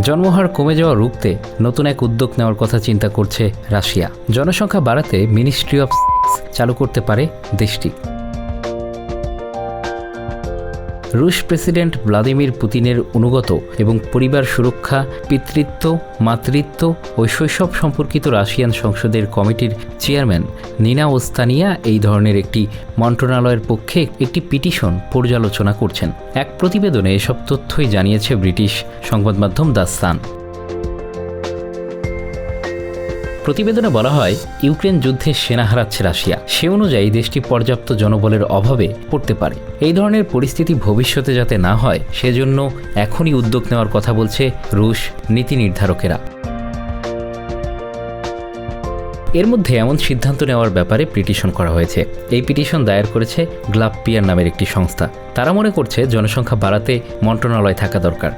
জন্মহার কমে যাওয়া রুখতে নতুন এক উদ্যোগ নেওয়ার কথা চিন্তা করছে রাশিয়া। জনসংখ্যা বাড়াতে মিনিস্ট্রি অফ চালু করতে পারে দেশটি। রুশ প্রেসিডেন্ট ভ্লাদিমির পুতিনের অনুগত এবং পরিবার সুরক্ষা, পিতৃত্ব, মাতৃত্ব ও শৈশব সম্পর্কিত রাশিয়ান সংসদের কমিটির চেয়ারম্যান নিনা ওস্তানিয়া এই ধরনের একটি মন্ত্রণালয়ের পক্ষে একটি পিটিশন পর্যালোচনা করছেন। এক প্রতিবেদনে এসব তথ্যই জানিয়েছে ব্রিটিশ সংবাদ মাধ্যম সান। প্রতিবেদনে বলা হয়, ইউক্রেন যুদ্ধে সেনা হারাচ্ছে রাশিয়া। সে অনুযায়ী দেশটি পর্যাপ্ত জনবলের অভাবে পড়তে পারে। এই ধরনের পরিস্থিতি ভবিষ্যতে যাতে না হয়, সেজন্য এখনই উদ্যোগ নেওয়ার কথা বলছে রুশ নীতি নির্ধারকেরা। এর মধ্যে এমন সিদ্ধান্ত নেওয়ার ব্যাপারে পিটিশন করা হয়েছে। এই পিটিশন দায়ের করেছে গ্লাব পিয়ার নামের একটি সংস্থা। তারা মনে করছে, জনসংখ্যা বাড়াতে মন্ত্রণালয় থাকা দরকার।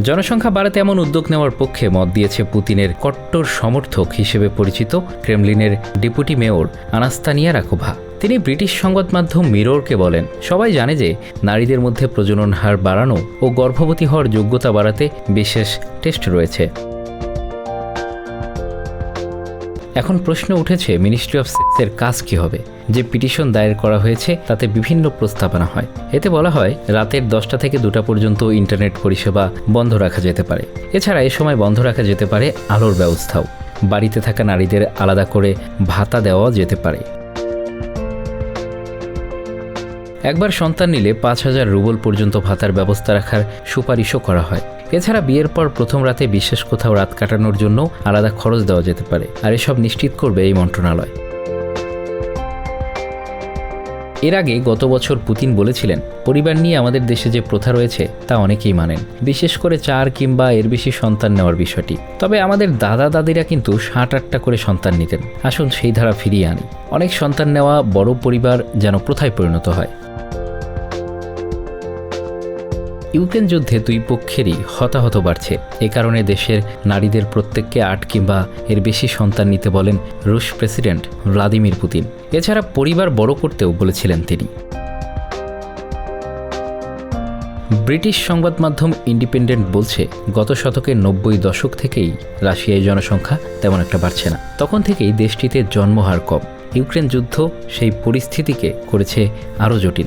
জনসংখ্যা বাড়াতে এমন উদ্যোগ নেওয়ার পক্ষে মত দিয়েছে পুতিনের কট্টর সমর্থক হিসেবে পরিচিত ক্রেমলিনের ডেপুটি মেয়র আনাস্তানিয়া রাকোভা তিনি ব্রিটিশ সংবাদ মাধ্যম মিররকে বলেন, সবাই জানে যে নারীদের মধ্যে প্রজনন হার বাড়ানো ও গর্ভবতী হওয়ার যোগ্যতা বাড়াতে বিশেষ টেস্ট রয়েছে। এখন প্রশ্ন উঠেছে মিনিস্ট্রি অফ সেক্সের কাজ কি হবে? যে পিটিশন দায়ের করা হয়েছে, তাতে বিভিন্ন প্রস্তাবনা হয়। এতে বলা হয়, রাতের দশটা থেকে দুটা পর্যন্ত ইন্টারনেট পরিষেবা বন্ধ রাখা যেতে পারে। এছাড়া এ সময় বন্ধ রাখা যেতে পারে আলোর ব্যবস্থাও। বাড়িতে থাকা নারীদের আলাদা করে ভাতা দেওয়া যেতে পারে। একবার সন্তান নিলে পাঁচ হাজার রুবল পর্যন্ত ভাতার ব্যবস্থা রাখার সুপারিশও করা হয়। এছাড়া বিয়ের পর প্রথম রাতে বিশেষ কোথাও রাত কাটানোর জন্য আলাদা খরচ দেওয়া যেতে পারে, আর এসব নিশ্চিত করবে এই মন্ত্রণালয়। এর আগে গত বছর পুতিন বলেছিলেন, পরিবার নিয়ে আমাদের দেশে যে প্রথা রয়েছে, তা অনেকেই মানেন, বিশেষ করে চার কিংবা এর বেশি সন্তান নেওয়ার বিষয়টি। তবে আমাদের দাদা দাদিরা কিন্তু ষাট আটটা করে সন্তান নিতেন। আসুন সেই ধারা ফিরিয়ে আনি। অনেক সন্তান নেওয়া বড় পরিবার যেন প্রথায় পরিণত হয়। ইউক্রেন যুদ্ধে দুই পক্ষেরই হতাহত বাড়ছে। এ কারণে দেশের নারীদের প্রত্যেককে আট কিংবা এর বেশি সন্তান নিতে বলেন রুশ প্রেসিডেন্ট ভ্লাদিমির পুতিন। এছাড়া পরিবার বড় করতেও বলেছিলেন তিনি। ব্রিটিশ সংবাদ মাধ্যম ইন্ডিপেন্ডেন্ট বলছে, গত শতকের নব্বই দশক থেকেই রাশিয়ায় জনসংখ্যা তেমন একটা বাড়ছে না। তখন থেকেই দেশটিতে জন্মহার কম। ইউক্রেন যুদ্ধ সেই পরিস্থিতিকে করেছে আরও জটিল।